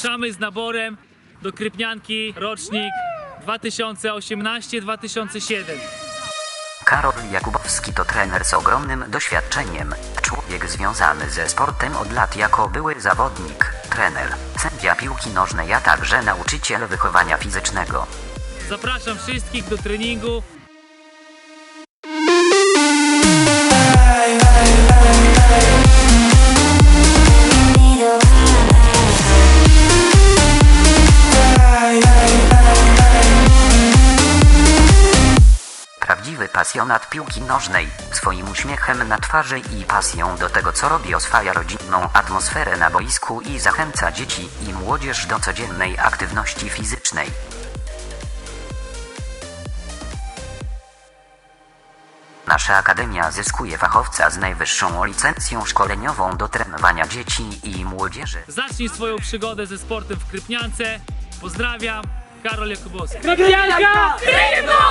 Ruszamy z naborem do Krypnianki rocznik 2018-2007. Karol Jakubowski to trener z ogromnym doświadczeniem. Człowiek związany ze sportem od lat jako były zawodnik, trener, sędzia piłki nożnej, a także nauczyciel wychowania fizycznego. Zapraszam wszystkich do treningu. Prawdziwy pasjonat piłki nożnej, swoim uśmiechem na twarzy i pasją do tego co robi oswaja rodzinną atmosferę na boisku i zachęca dzieci i młodzież do codziennej aktywności fizycznej. Nasza akademia zyskuje fachowca z najwyższą licencją szkoleniową do trenowania dzieci i młodzieży. Zacznij swoją przygodę ze sportem w Krypniance. Pozdrawiam, Karol Jakubowski. Krypnianka! Zapraszamy!